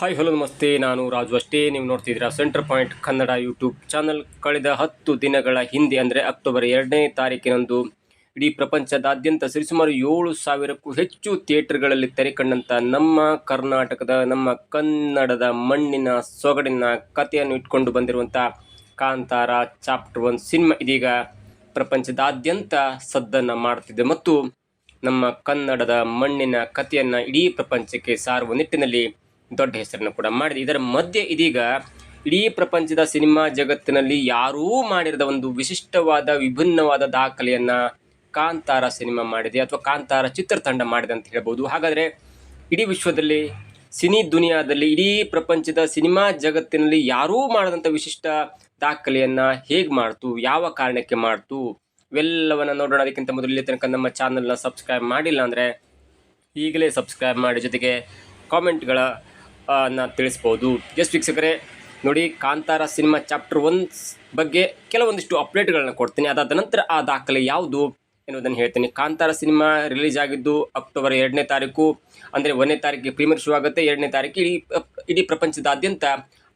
Hi hello ನಮಸ್ತೆ, ನಾನು ರಾಜು ಅಷ್ಟೇ. ನೀವು ನೋಡ್ತಿದ್ದೀರಾ centre point Kannada YouTube channel. ಕಳೆದ ಹತ್ತು ದಿನಗಳ ಹಿಂದೆ, ಅಂದರೆ ಅಕ್ಟೋಬರ್ ಎರಡನೇ ತಾರೀಕಿನಂದು, ಇಡೀ ಪ್ರಪಂಚದಾದ್ಯಂತ ಸರಿಸುಮಾರು ಏಳು ಸಾವಿರಕ್ಕೂ ಹೆಚ್ಚು ಥಿಯೇಟರ್ಗಳಲ್ಲಿ ತೆರೆಕಂಡಂಥ ನಮ್ಮ ಕರ್ನಾಟಕದ, ನಮ್ಮ ಕನ್ನಡದ ಮಣ್ಣಿನ ಸೊಗಡಿನ ಕಥೆಯನ್ನು ಇಟ್ಕೊಂಡು ಬಂದಿರುವಂಥ ಕಾಂತಾರ ಚಾಪ್ಟರ್ ಒನ್ ಸಿನಿಮಾ ಇದೀಗ ಪ್ರಪಂಚದಾದ್ಯಂತ ಸದ್ದನ್ನು ಮಾಡುತ್ತಿದೆ ಮತ್ತು ನಮ್ಮ ಕನ್ನಡದ ಮಣ್ಣಿನ ಕಥೆಯನ್ನು ಇಡೀ ಪ್ರಪಂಚಕ್ಕೆ ಸಾರುವ ನಿಟ್ಟಿನಲ್ಲಿ ದೊಡ್ಡ ಹೆಸರನ್ನು ಕೂಡ ಮಾಡಿದೆ. ಇದರ ಮಧ್ಯೆ ಇದೀಗ ಇಡೀ ಪ್ರಪಂಚದ ಸಿನಿಮಾ ಜಗತ್ತಿನಲ್ಲಿ ಯಾರೂ ಮಾಡಿರದ ಒಂದು ವಿಶಿಷ್ಟವಾದ, ವಿಭಿನ್ನವಾದ ದಾಖಲೆಯನ್ನು ಕಾಂತಾರ ಸಿನಿಮಾ ಮಾಡಿದೆ ಅಥವಾ ಕಾಂತಾರ ಚಿತ್ರತಂಡ ಮಾಡಿದೆ ಅಂತ ಹೇಳ್ಬೋದು. ಹಾಗಾದರೆ ಇಡೀ ವಿಶ್ವದಲ್ಲಿ, ಸಿನಿ ದುನಿಯಾದಲ್ಲಿ, ಇಡೀ ಪ್ರಪಂಚದ ಸಿನಿಮಾ ಜಗತ್ತಿನಲ್ಲಿ ಯಾರೂ ಮಾಡದಂಥ ವಿಶಿಷ್ಟ ದಾಖಲೆಯನ್ನು ಹೇಗೆ ಮಾಡ್ತು, ಯಾವ ಕಾರಣಕ್ಕೆ ಮಾಡ್ತು, ಇವೆಲ್ಲವನ್ನು ನೋಡೋಣ. ಅದಕ್ಕಿಂತ ಮೊದಲು ಇಲ್ಲಿ ತನಕ ನಮ್ಮ ಚಾನಲ್ನ ಸಬ್ಸ್ಕ್ರೈಬ್ ಮಾಡಿಲ್ಲ ಅಂದರೆ ಈಗಲೇ ಸಬ್ಸ್ಕ್ರೈಬ್ ಮಾಡಿ. ಜೊತೆಗೆ ಕಾಮೆಂಟ್ಗಳ ಆ, ನ ತಿಳಿಸ್ಬೋದು. ಜಸ್ಟ್ ವೀಕ್ಷಕರೇ ನೋಡಿ ಕಾಂತಾರ ಸಿನಿಮಾ ಚಾಪ್ಟರ್ ಒನ್ ಬಗ್ಗೆ ಕೆಲವೊಂದಿಷ್ಟು ಅಪ್ಡೇಟ್ಗಳನ್ನ ಕೊಡ್ತೀನಿ. ಅದಾದ ನಂತರ ಆ ದಾಖಲೆ ಯಾವುದು ಎನ್ನುವುದನ್ನು ಹೇಳ್ತೀನಿ. ಕಾಂತಾರ ಸಿನಿಮಾ ರಿಲೀಸ್ ಆಗಿದ್ದು ಅಕ್ಟೋಬರ್ ಎರಡನೇ ತಾರೀಕು ಅಂದರೆ ಒಂದನೇ ತಾರೀಕಿಗೆ ಪ್ರೀಮಿಯರ್ ಶುರು ಆಗುತ್ತೆ. ಎರಡನೇ ತಾರೀಕು ಇಡೀ ಇಡೀ ಪ್ರಪಂಚದಾದ್ಯಂತ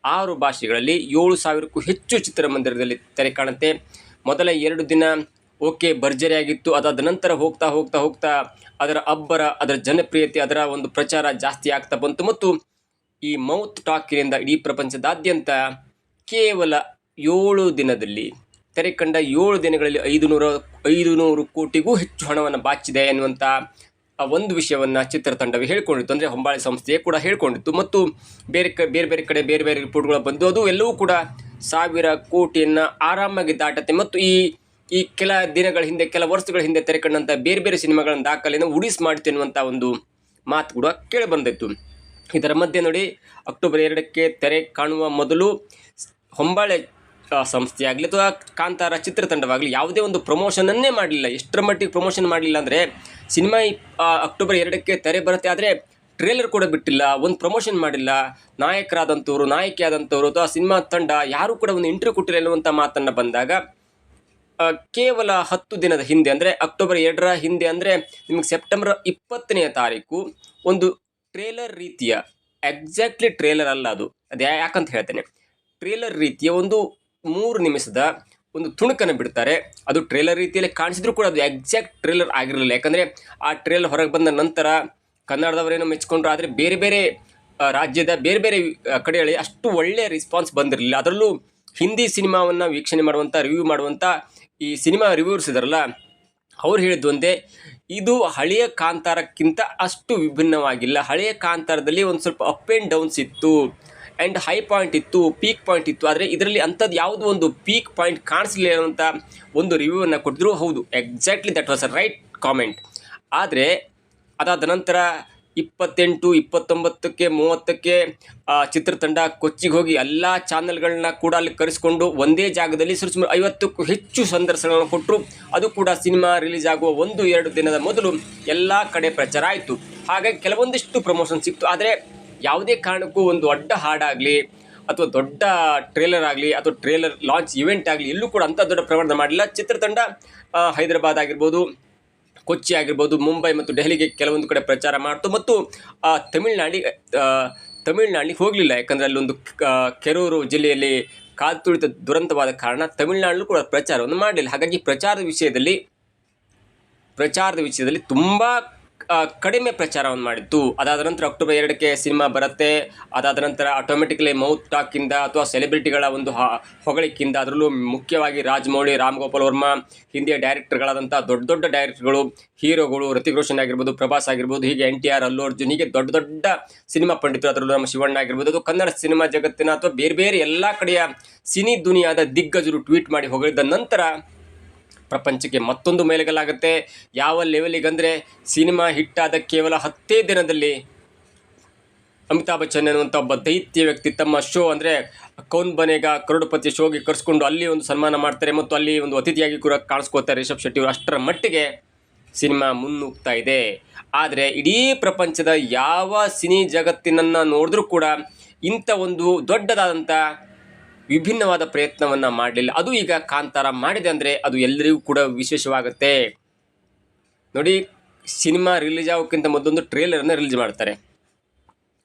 ಆರು ಭಾಷೆಗಳಲ್ಲಿ ಏಳು ಸಾವಿರಕ್ಕೂ ಹೆಚ್ಚು ಚಿತ್ರಮಂದಿರದಲ್ಲಿ ತೆರೆ ಕಾಣುತ್ತೆ. ಮೊದಲ ಎರಡು ದಿನ ಓಕೆ ಭರ್ಜರಿಯಾಗಿತ್ತು ಅದಾದ ನಂತರ ಹೋಗ್ತಾ ಹೋಗ್ತಾ ಹೋಗ್ತಾ ಅದರ ಅಬ್ಬರ ಅದರ ಜನಪ್ರಿಯತೆ ಅದರ ಒಂದು ಪ್ರಚಾರ ಜಾಸ್ತಿ ಆಗ್ತಾ ಬಂತು. ಮತ್ತು ಈ ಮೌತ್ ಟಾಕಿನಿಂದ ಇಡೀ ಪ್ರಪಂಚದಾದ್ಯಂತ ಕೇವಲ ಏಳು ದಿನದಲ್ಲಿ, ತೆರೆ ಕಂಡ ಏಳು ದಿನಗಳಲ್ಲಿ ಐದು ನೂರ ಐದು ನೂರು ಕೋಟಿಗೂ ಹೆಚ್ಚು ಹಣವನ್ನು ಬಾಚಿದೆ ಎನ್ನುವಂಥ ಆ ಒಂದು ವಿಷಯವನ್ನು ಚಿತ್ರತಂಡವೇ ಹೇಳ್ಕೊಂಡಿತ್ತು. ಅಂದರೆ ಹೊಂಬಾಳೆ ಸಂಸ್ಥೆಯೇ ಕೂಡ ಹೇಳ್ಕೊಂಡಿತ್ತು. ಮತ್ತು ಬೇರೆ ಕ, ಬೇರೆ ಬೇರೆ ಕಡೆ ಬೇರೆ ಬೇರೆ ರಿಪೋರ್ಟ್ಗಳು ಬಂದು ಅದು ಎಲ್ಲವೂ ಕೂಡ ಸಾವಿರ ಕೋಟಿಯನ್ನು ಆರಾಮಾಗಿ ದಾಟತ್ತೆ. ಮತ್ತು ಈ ಈ ಕೆಲ ದಿನಗಳ ಹಿಂದೆ, ಕೆಲ ವರ್ಷಗಳ ಹಿಂದೆ ತೆರೆಕಂಡಂಥ ಬೇರೆ ಬೇರೆ ಸಿನಿಮಾಗಳನ್ನು ದಾಖಲೆಯನ್ನು ಉಡಿಸ್ ಮಾಡ್ತು ಎನ್ನುವಂಥ ಒಂದು ಮಾತು ಕೂಡ ಕೇಳಿ ಬಂದಿತ್ತು ಇದರ ಮಧ್ಯೆ ನೋಡಿ ಅಕ್ಟೋಬರ್ ಎರಡಕ್ಕೆ ತೆರೆ ಕಾಣುವ ಮೊದಲು ಹೊಂಬಾಳೆ ಸಂಸ್ಥೆಯಾಗಲಿ ಅಥವಾ ಕಾಂತಾರ ಚಿತ್ರತಂಡವಾಗಲಿ ಯಾವುದೇ ಒಂದು ಪ್ರಮೋಷನನ್ನೇ ಮಾಡಲಿಲ್ಲ. ಎಷ್ಟರ ಮಟ್ಟಿಗೆ ಪ್ರಮೋಷನ್ ಮಾಡಲಿಲ್ಲ ಅಂದರೆ ಸಿನಿಮಾ ಅಕ್ಟೋಬರ್ ಎರಡಕ್ಕೆ ತೆರೆ ಬರುತ್ತೆ ಆದರೆ ಟ್ರೇಲರ್ ಕೂಡ ಬಿಟ್ಟಿಲ್ಲ, ಒಂದು ಪ್ರಮೋಷನ್ ಮಾಡಿಲ್ಲ. ನಾಯಕರಾದಂಥವ್ರು ನಾಯಕಿಯಾದಂಥವ್ರು ಅಥವಾ ಸಿನಿಮಾ ತಂಡ ಯಾರೂ ಕೂಡ ಒಂದು ಇಂಟರ್ವ್ಯೂ ಕೊಟ್ಟಿಲ್ಲ ಎನ್ನುವಂಥ ಮಾತನ್ನು ಬಂದಾಗ ಕೇವಲ ಹತ್ತು ದಿನದ ಹಿಂದೆ ಅಂದರೆ ಅಕ್ಟೋಬರ್ ಎರಡರ ಹಿಂದೆ ಅಂದರೆ ನಿಮಗೆ ಸೆಪ್ಟೆಂಬರ್ ಇಪ್ಪತ್ತನೆಯ ತಾರೀಕು ಒಂದು ಟ್ರೇಲರ್ ರೀತಿಯ ಎಕ್ಸಾಕ್ಟ್ಲಿ ಟ್ರೇಲರ್ ಅಲ್ಲ ಅದು. ಅದು ಯಾಕಂತ ಹೇಳ್ತೇನೆ. ಟ್ರೇಲರ್ ರೀತಿಯ ಒಂದು ಮೂರು ನಿಮಿಷದ ಒಂದು ತುಣುಕನ್ನು ಬಿಡ್ತಾರೆ. ಅದು ಟ್ರೇಲರ್ ರೀತಿಯಲ್ಲಿ ಕಾಣಿಸಿದ್ರು ಕೂಡ ಅದು ಎಕ್ಸಾಕ್ಟ್ ಟ್ರೇಲರ್ ಆಗಿರಲಿಲ್ಲ. ಯಾಕಂದರೆ ಆ ಟ್ರೇಲರ್ ಹೊರಗೆ ಬಂದ ನಂತರ ಕನ್ನಡದವರೇನೋ ಮೆಚ್ಕೊಂಡ್ರು, ಆದರೆ ಬೇರೆ ಬೇರೆ ರಾಜ್ಯದ ಬೇರೆ ಬೇರೆ ಕಡೆಗಳಲ್ಲಿ ಅಷ್ಟು ಒಳ್ಳೆಯ ರೆಸ್ಪಾನ್ಸ್ ಬಂದಿರಲಿಲ್ಲ. ಅದರಲ್ಲೂ ಹಿಂದಿ ಸಿನಿಮಾವನ್ನು ವೀಕ್ಷಣೆ ಮಾಡುವಂಥ ರಿವ್ಯೂ ಮಾಡುವಂಥ ಈ ಸಿನಿಮಾ ರಿವ್ಯೂರ್ಸ್ ಇದಾರಲ್ಲ ಅವ್ರು ಹೇಳಿದ್ದು ಒಂದೇ, ಇದು ಹಳೆಯ ಕಾಂತಾರಕ್ಕಿಂತ ಅಷ್ಟು ವಿಭಿನ್ನವಾಗಿಲ್ಲ. ಹಳೆಯ ಕಾಂತಾರದಲ್ಲಿ ಒಂದು ಸ್ವಲ್ಪ ಅಪ್ ಆ್ಯಂಡ್ ಡೌನ್ಸ್ ಇತ್ತು ಆ್ಯಂಡ್ ಹೈ ಪಾಯಿಂಟ್ ಇತ್ತು ಪೀಕ್ ಪಾಯಿಂಟ್ ಇತ್ತು. ಆದರೆ ಇದರಲ್ಲಿ ಅಂಥದ್ದು ಯಾವುದೋ ಒಂದು ಪೀಕ್ ಪಾಯಿಂಟ್ ಕಾಣಿಸಲಿಲ್ಲ ಅಂತ ಒಂದು ರಿವ್ಯೂವನ್ನು ಕೊಟ್ಟಿದ್ರು. ಹೌದು exactly that was a right comment ಆದರೆ ಅದಾದ ನಂತರ ಇಪ್ಪತ್ತೆಂಟು, ಇಪ್ಪತ್ತೊಂಬತ್ತಕ್ಕೆ, ಮೂವತ್ತಕ್ಕೆ ಚಿತ್ರತಂಡ ಕೊಚ್ಚಿಗೆ ಹೋಗಿ ಎಲ್ಲ ಚಾನಲ್ಗಳನ್ನ ಕೂಡ ಅಲ್ಲಿ ಕರೆಸ್ಕೊಂಡು ಒಂದೇ ಜಾಗದಲ್ಲಿ ಸುಮಾರು ಐವತ್ತಕ್ಕೂ ಹೆಚ್ಚು ಸಂದರ್ಶನಗಳನ್ನು ಕೊಟ್ಟರು ಅದು ಕೂಡ ಸಿನಿಮಾ ರಿಲೀಸ್ ಆಗುವ ಒಂದು, ಎರಡು ದಿನದ ಮೊದಲು ಎಲ್ಲ ಕಡೆ ಪ್ರಚಾರ ಆಯಿತು. ಹಾಗಾಗಿ ಕೆಲವೊಂದಿಷ್ಟು ಪ್ರಮೋಷನ್ ಸಿಕ್ತು. ಆದರೆ ಯಾವುದೇ ಕಾರಣಕ್ಕೂ ಒಂದು ಅಡ್ಡ ಹಾಡಾಗಲಿ ಅಥವಾ ದೊಡ್ಡ ಟ್ರೇಲರ್ ಆಗಲಿ ಅಥವಾ ಟ್ರೇಲರ್ ಲಾಂಚ್ ಇವೆಂಟ್ ಆಗಲಿ ಎಲ್ಲೂ ಕೂಡ ಅಂಥ ದೊಡ್ಡ ಪ್ರಮಾಣದ ಮಾಡಲಿಲ್ಲ ಚಿತ್ರತಂಡ ಹೈದರಾಬಾದ್ ಆಗಿರ್ಬೋದು ಕೊಚ್ಚಿ ಆಗಿರ್ಬೋದು ಮುಂಬೈ ಮತ್ತು ದೆಹಲಿಗೆ ಕೆಲವೊಂದು ಕಡೆ ಪ್ರಚಾರ ಮಾಡ್ತು ಮತ್ತು ಆ, ತಮಿಳ್ನಾಡಿ ತಮಿಳ್ನಾಡಿಗೆ ಹೋಗಲಿಲ್ಲ. ಯಾಕಂದರೆ ಅಲ್ಲೊಂದು ಕೆರೂರು ಜಿಲ್ಲೆಯಲ್ಲಿ ಕಾಲು ತುಳಿತ ದುರಂತವಾದ ಕಾರಣ ತಮಿಳ್ನಾಡಲ್ಲೂ ಕೂಡ ಪ್ರಚಾರವನ್ನು ಮಾಡಲಿಲ್ಲ ಹಾಗಾಗಿ ಪ್ರಚಾರದ ವಿಷಯದಲ್ಲಿ ಪ್ರಚಾರದ ವಿಷಯದಲ್ಲಿ ತುಂಬ ಕಡಿಮೆ ಪ್ರಚಾರವನ್ನು ಮಾಡಿತ್ತು ಅದಾದ ನಂತರ ಅಕ್ಟೋಬರ್ ಎರಡಕ್ಕೆ ಸಿನಿಮಾ ಬರುತ್ತೆ. ಅದಾದ ನಂತರ ಆಟೋಮೆಟಿಕ್ಲಿ ಮೌತ್ ಟಾಕಿಂದ ಅಥವಾ ಸೆಲೆಬ್ರಿಟಿಗಳ ಒಂದು ಹೊಗಳಿಕಿಂದ ಅದರಲ್ಲೂ ಮುಖ್ಯವಾಗಿ ರಾಜಮೌಳಿ ರಾಮ್ ಗೋಪಾಲ್ ವರ್ಮಾ, ಹಿಂದಿಯ ಡೈರೆಕ್ಟರ್ಗಳಾದಂಥ ದೊಡ್ಡ ದೊಡ್ಡ ಡೈರೆಕ್ಟರ್ಗಳು ಹೀರೋಗಳು ಋತಿಕ್ ರೋಷನ್ ಆಗಿರ್ಬೋದು, ಪ್ರಭಾಸ್ ಆಗಿರ್ಬೋದು, ಹೀಗೆ N T R Allu Arjun, ಹೀಗೆ ದೊಡ್ಡ ದೊಡ್ಡ ಸಿನಿಮಾ ಪಂಡಿತರು ಅದರಲ್ಲೂ ನಮ್ಮ ಶಿವಣ್ಣ ಆಗಿರ್ಬೋದು, ಅದು ಕನ್ನಡ ಸಿನಿಮಾ ಜಗತ್ತಿನ ಅಥವಾ ಬೇರೆ ಬೇರೆ ಎಲ್ಲ ಕಡೆಯ ಸಿನಿ ದುನಿಯಾದ ದಿಗ್ಗಜರು ಟ್ವೀಟ್ ಮಾಡಿ ಹೊಗಳಿದ ನಂತರ ಪ್ರಪಂಚಕ್ಕೆ ಮತ್ತೊಂದು ಮೇಲೆಗಲಾಗುತ್ತೆ ಯಾವ ಲೆವೆಲಿಗೆ ಅಂದರೆ ಸಿನಿಮಾ ಹಿಟ್ಟಾದ ಕೇವಲ ಹತ್ತೇ ದಿನದಲ್ಲಿ ಅಮಿತಾಬ್ ಬಚ್ಚನ್ ಅನ್ನುವಂಥ ಒಬ್ಬ ದೈತ್ಯ ವ್ಯಕ್ತಿ ತಮ್ಮ ಶೋ ಅಂದರೆ ಕೌನ್ ಬನೇಗ ಕರೋಡಪತಿ ಶೋಗೆ ಕರೆಸ್ಕೊಂಡು ಅಲ್ಲಿ ಒಂದು ಸನ್ಮಾನ ಮಾಡ್ತಾರೆ ಮತ್ತು ಅಲ್ಲಿ ಒಂದು ಅತಿಥಿಯಾಗಿ ಕೂಡ ಕಾಣಿಸ್ಕೋತಾರೆ ರಿಷಬ್ ಶೆಟ್ಟಿ ಅವರು ಅಷ್ಟರ ಮಟ್ಟಿಗೆ ಸಿನಿಮಾ ಮುನ್ನುಗ್ತಾ ಇದೆ. ಆದರೆ ಇಡೀ ಪ್ರಪಂಚದ ಯಾವ ಸಿನಿ ಜಗತ್ತಿನನ್ನು ನೋಡಿದ್ರೂ ಕೂಡ ಇಂಥ ಒಂದು ದೊಡ್ಡದಾದಂಥ ವಿಭಿನ್ನವಾದ ಪ್ರಯತ್ನವನ್ನು ಮಾಡಲಿಲ್ಲ. ಅದು ಈಗ ಕಾಂತಾರ ಮಾಡಿದೆ ಅಂದರೆ ಅದು ಎಲ್ಲರಿಗೂ ಕೂಡ ವಿಶೇಷವಾಗುತ್ತೆ. ನೋಡಿ, ಸಿನಿಮಾ ರಿಲೀಸ್ ಆಗೋಕ್ಕಿಂತ ಮೊದಲೊಂದು ಟ್ರೇಲರನ್ನು ರಿಲೀಸ್ ಮಾಡ್ತಾರೆ.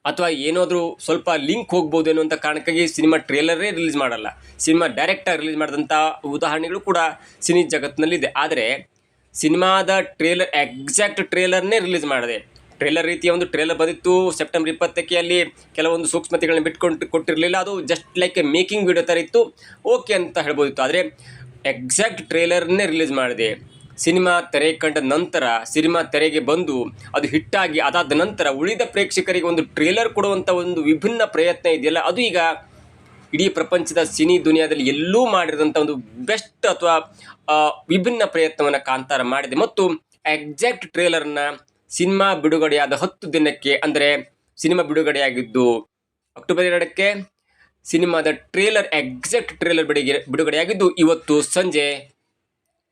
ಅಥವಾ ಏನಾದರೂ ಸ್ವಲ್ಪ ಲಿಂಕ್ ಹೋಗ್ಬೋದು ಅನ್ನುವಂಥ ಕಾರಣಕ್ಕಾಗಿ ಸಿನಿಮಾ ಟ್ರೇಲರೇ ರಿಲೀಸ್ ಮಾಡಲ್ಲ. ಸಿನಿಮಾ ಡೈರೆಕ್ಟಾಗಿ ರಿಲೀಸ್ ಮಾಡಿದಂಥ ಉದಾಹರಣೆಗಳು ಕೂಡ ಸಿನಿ ಜಗತ್ತಿನಲ್ಲಿದೆ. ಆದರೆ, ಸಿನಿಮಾದ ಟ್ರೇಲರ್ ಎಕ್ಸಾಕ್ಟ್ ಟ್ರೇಲರ್ನೇ ರಿಲೀಸ್ ಮಾಡಿದೆ. ಟ್ರೇಲರ್ ರೀತಿಯ ಒಂದು ಟ್ರೇಲರ್ ಬಂದಿತ್ತು. ಸೆಪ್ಟೆಂಬರ್ ಇಪ್ಪತ್ತಕ್ಕೆ ಅಲ್ಲಿ ಕೆಲವೊಂದು ಸೂಕ್ಷ್ಮತೆಗಳನ್ನ ಬಿಟ್ಕೊಂಡು ಕೊಟ್ಟಿರಲಿಲ್ಲ. ಅದು just like a making video ಥರ ಇತ್ತು. ಓಕೆ ಅಂತ ಹೇಳ್ಬೋದಿತ್ತು. ಆದರೆ ಎಕ್ಸಾಕ್ಟ್ ಟ್ರೇಲರ್ನೇ ರಿಲೀಸ್ ಮಾಡಿದೆ. ಸಿನಿಮಾ ತೆರೆ ಕಂಡ ನಂತರ, ಸಿನಿಮಾ ತೆರೆಗೆ ಬಂದು ಅದು ಹಿಟ್ಟಾಗಿ ಅದಾದ ನಂತರ ಉಳಿದ ಪ್ರೇಕ್ಷಕರಿಗೆ ಒಂದು ಟ್ರೇಲರ್ ಕೊಡುವಂಥ ಒಂದು ವಿಭಿನ್ನ ಪ್ರಯತ್ನ ಇದೆಯಲ್ಲ, ಅದು ಈಗ ಇಡೀ ಪ್ರಪಂಚದ ಸಿನಿ ದುನಿಯಾದಲ್ಲಿ ಎಲ್ಲೂ ಮಾಡಿರೋಂಥ ಒಂದು ಬೆಸ್ಟ್ ಅಥವಾ ವಿಭಿನ್ನ ಪ್ರಯತ್ನವನ್ನು ಕಾಂತಾರ ಮಾಡಿದೆ. ಮತ್ತು ಎಕ್ಸಾಕ್ಟ್ ಟ್ರೇಲರ್ನ ಸಿನಿಮಾ ಬಿಡುಗಡೆಯಾದ ಹತ್ತು ದಿನಕ್ಕೆ, ಅಂದರೆ ಸಿನಿಮಾ ಬಿಡುಗಡೆಯಾಗಿದ್ದು ಅಕ್ಟೋಬರ್ ಎರಡಕ್ಕೆ, ಸಿನಿಮಾದ ಟ್ರೇಲರ್, ಎಕ್ಸಾಕ್ಟ್ ಟ್ರೇಲರ್ ಬಿಡುಗಡೆ ಬಿಡುಗಡೆಯಾಗಿದ್ದು ಇವತ್ತು ಸಂಜೆ,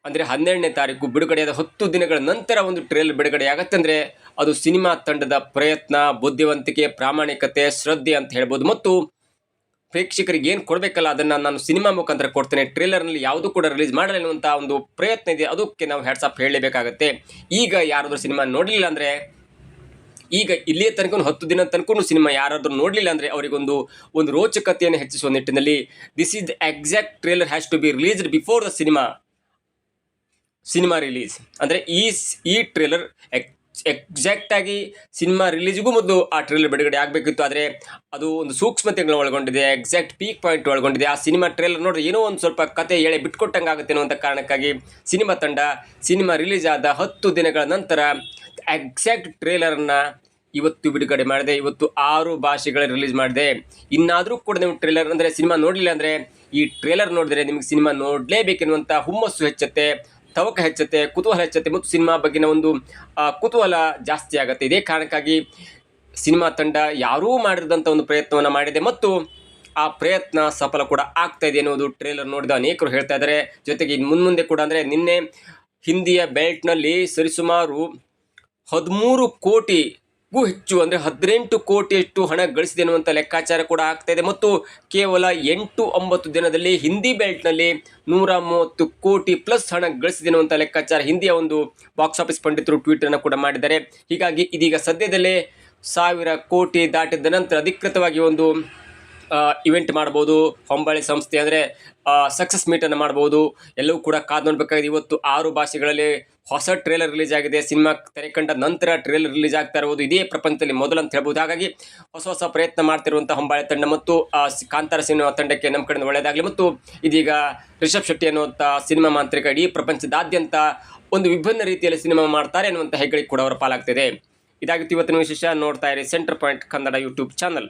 ಅಂದರೆ ಹನ್ನೆರಡನೇ ತಾರೀಕು ಬಿಡುಗಡೆಯಾದ ಹತ್ತು ದಿನಗಳ ನಂತರ ಒಂದು ಟ್ರೇಲರ್ ಬಿಡುಗಡೆಯಾಗತ್ತೆ. ಅಂದರೆ ಅದು ಸಿನಿಮಾ ತಂಡದ ಪ್ರಯತ್ನ, ಬುದ್ಧಿವಂತಿಕೆ, ಪ್ರಾಮಾಣಿಕತೆ, ಶ್ರದ್ಧೆ ಅಂತ ಹೇಳ್ಬೋದು. ಮತ್ತು ಪ್ರೇಕ್ಷಕರಿಗೆ ಏನು ಕೊಡಬೇಕಲ್ಲ, ಅದನ್ನು ನಾನು ಸಿನಿಮಾ ಮುಖಾಂತರ ಕೊಡ್ತೇನೆ. ಟ್ರೇಲರ್ನಲ್ಲಿ ಯಾವುದೂ ಕೂಡ ರಿಲೀಸ್ ಮಾಡಲ್ಲ ಅನ್ನುವಂಥ ಒಂದು ಪ್ರಯತ್ನ ಇದೆ. ಅದಕ್ಕೆ ನಾವು ಹ್ಯಾಟ್ಸಪ್ ಹೇಳಲೇಬೇಕಾಗತ್ತೆ. ಈಗ ಯಾರಾದರೂ ಸಿನಿಮಾ ನೋಡಲಿಲ್ಲ ಅಂದರೆ, ಈಗ ಇಲ್ಲಿಯ ತನಕ ಹತ್ತು ದಿನ ತನಕ ಸಿನಿಮಾ ಯಾರಾದರೂ ನೋಡಲಿಲ್ಲ ಅಂದರೆ ಅವರಿಗೊಂದು ಒಂದು ರೋಚಕತೆಯನ್ನು ಹೆಚ್ಚಿಸುವ ನಿಟ್ಟಿನಲ್ಲಿ this is the exact trailer has to be released before the cinema cinema release ಅಂದರೆ ಈ ಈ ಟ್ರೇಲರ್ ಎಕ್ಸಾಕ್ಟ್ ಆಗಿ ಸಿನಿಮಾ ರಿಲೀಸ್ಗೂ ಮೊದಲು ಆ ಟ್ರೇಲರ್ ಬಿಡುಗಡೆ ಆಗಬೇಕಿತ್ತು. ಆದರೆ ಅದು ಒಂದು ಸೂಕ್ಷ್ಮತೆಗಳನ್ನ ಒಳಗೊಂಡಿದೆ ಎಕ್ಸಾಕ್ಟ್ ಪೀಕ್ ಪಾಯಿಂಟ್ ಒಳಗೊಂಡಿದೆ. ಆ ಸಿನಿಮಾ ಟ್ರೇಲರ್ ನೋಡಿದ್ರೆ ಏನೋ ಒಂದು ಸ್ವಲ್ಪ ಕತೆ ಹೇಳಿ ಬಿಟ್ಕೊಟ್ಟಂಗೆ ಆಗುತ್ತೆ ಅನ್ನುವಂಥ ಕಾರಣಕ್ಕಾಗಿ ಸಿನಿಮಾ ತಂಡ ಸಿನಿಮಾ ರಿಲೀಸ್ ಆದ ಹತ್ತು ದಿನಗಳ ನಂತರ ಎಕ್ಸಾಕ್ಟ್ ಟ್ರೇಲರನ್ನು ಇವತ್ತು ಬಿಡುಗಡೆ ಮಾಡಿದೆ. ಇವತ್ತು ಆರು ಭಾಷೆಗಳ ರಿಲೀಸ್ ಮಾಡಿದೆ. ಇನ್ನಾದರೂ ಕೂಡ ನೀವು ಟ್ರೇಲರ್ ಅಂದರೆ ಸಿನಿಮಾ ನೋಡಲಿಲ್ಲ ಅಂದರೆ ಈ ಟ್ರೇಲರ್ ನೋಡಿದ್ರೆ ನಿಮಗೆ ಸಿನಿಮಾ ನೋಡಲೇಬೇಕೆನ್ನುವಂಥ ಹುಮ್ಮಸ್ಸು ಹೆಚ್ಚುತ್ತೆ. ತವಕ ಹೆಚ್ಚುತ್ತೆ, ಕುತೂಹಲ ಹೆಚ್ಚುತ್ತೆ ಮತ್ತು ಸಿನಿಮಾ ಬಗ್ಗಿನ ಒಂದು ಕುತೂಹಲ ಜಾಸ್ತಿ ಆಗುತ್ತೆ. ಇದೇ ಕಾರಣಕ್ಕಾಗಿ ಸಿನಿಮಾ ತಂಡ ಯಾರೂ ಮಾಡಿದಂಥ ಒಂದು ಪ್ರಯತ್ನವನ್ನು ಮಾಡಿದೆ ಮತ್ತು ಆ ಪ್ರಯತ್ನ ಸಫಲ ಕೂಡ ಆಗ್ತಾ ಇದೆ ಎನ್ನುವುದು ಟ್ರೇಲರ್ ನೋಡಿದ ಅನೇಕರು ಹೇಳ್ತಾ ಇದ್ದಾರೆ. ಜೊತೆಗೆ ಇನ್ನು ಮುಂದೆ ಕೂಡ ಅಂದರೆ ನಿನ್ನೆ ಹಿಂದಿಯ ಬೆಲ್ಟ್ನಲ್ಲಿ ಸರಿಸುಮಾರು ಹದಿಮೂರು ಕೋಟಿಗೂ ಹೆಚ್ಚು ಅಂದರೆ ಹದಿನೆಂಟು ಕೋಟಿಯಷ್ಟು ಹಣ ಗಳಿಸಿದೆ ಅನ್ನುವಂಥ ಲೆಕ್ಕಾಚಾರ ಕೂಡ ಆಗ್ತಾ ಇದೆ. ಮತ್ತು ಕೇವಲ ಎಂಟು ಒಂಬತ್ತು ದಿನದಲ್ಲಿ ಹಿಂದಿ ಬೆಲ್ಟ್ನಲ್ಲಿ ನೂರ ಮೂವತ್ತು ಕೋಟಿ ಪ್ಲಸ್ ಹಣ ಗಳಿಸಿದೆ ಅನ್ನುವಂಥ ಲೆಕ್ಕಾಚಾರ ಹಿಂದಿಯ ಒಂದು ಬಾಕ್ಸ್ ಆಫೀಸ್ ಪಂಡಿತರು ಟ್ವೀಟನ್ನು ಕೂಡ ಮಾಡಿದ್ದಾರೆ. ಹೀಗಾಗಿ ಇದೀಗ ಸದ್ಯದಲ್ಲೇ ಸಾವಿರ ಕೋಟಿ ದಾಟಿದ ನಂತರ ಅಧಿಕೃತವಾಗಿ ಒಂದು ಇವೆಂಟ್ ಮಾಡ್ಬೋದು ಹೊಂಬಾಳೆ ಸಂಸ್ಥೆ ಅಂದರೆ ಸಕ್ಸಸ್ ಮೀಟನ್ನು ಮಾಡ್ಬೋದು ಎಲ್ಲವೂ ಕೂಡ ಕಾದು ನೋಡಬೇಕಾಗಿದೆ. ಇವತ್ತು ಆರು ಭಾಷೆಗಳಲ್ಲಿ ಹೊಸ ಟ್ರೇಲರ್ ರಿಲೀಸ್ ಆಗಿದೆ. ಸಿನಿಮಾ ತೆರೆ ಕಂಡ ನಂತರ ಟ್ರೇಲರ್ ರಿಲೀಸ್ ಆಗ್ತಾ ಇರುವುದು ಇದೇ ಪ್ರಪಂಚದಲ್ಲಿ ಮೊದಲು ಅಂತ ಹೇಳ್ಬೋದು. ಹಾಗಾಗಿ ಹೊಸ ಹೊಸ ಪ್ರಯತ್ನ ಮಾಡ್ತಿರುವಂಥ ಹೊಂಬಾಳೆ ತಂಡ ಮತ್ತು ಕಾಂತಾರ ಸಿನಿಮಾ ತಂಡಕ್ಕೆ ನಮ್ಮ ಕಡೆಯಿಂದ ಒಳ್ಳೆಯದಾಗಲಿ ಮತ್ತು ಇದೀಗ ರಿಷಬ್ ಶೆಟ್ಟಿ ಅನ್ನುವಂಥ ಸಿನಿಮಾ ಮಾಂತ್ರಿಕ ಇಡೀ ಪ್ರಪಂಚದಾದ್ಯಂತ ಒಂದು ವಿಭಿನ್ನ ರೀತಿಯಲ್ಲಿ ಸಿನಿಮಾ ಮಾಡ್ತಾರೆ ಅನ್ನುವಂಥ ಹೆಗ್ಗಳಿಕೆ ಕೂಡ ಅವರ ಪಾಲಾಗ್ತಿದೆ. ಇದಾಗಿತ್ತು ಇವತ್ತಿನ ವಿಶೇಷ ನೋಡ್ತಾ ಇರಿ centre point Kannada YouTube channel.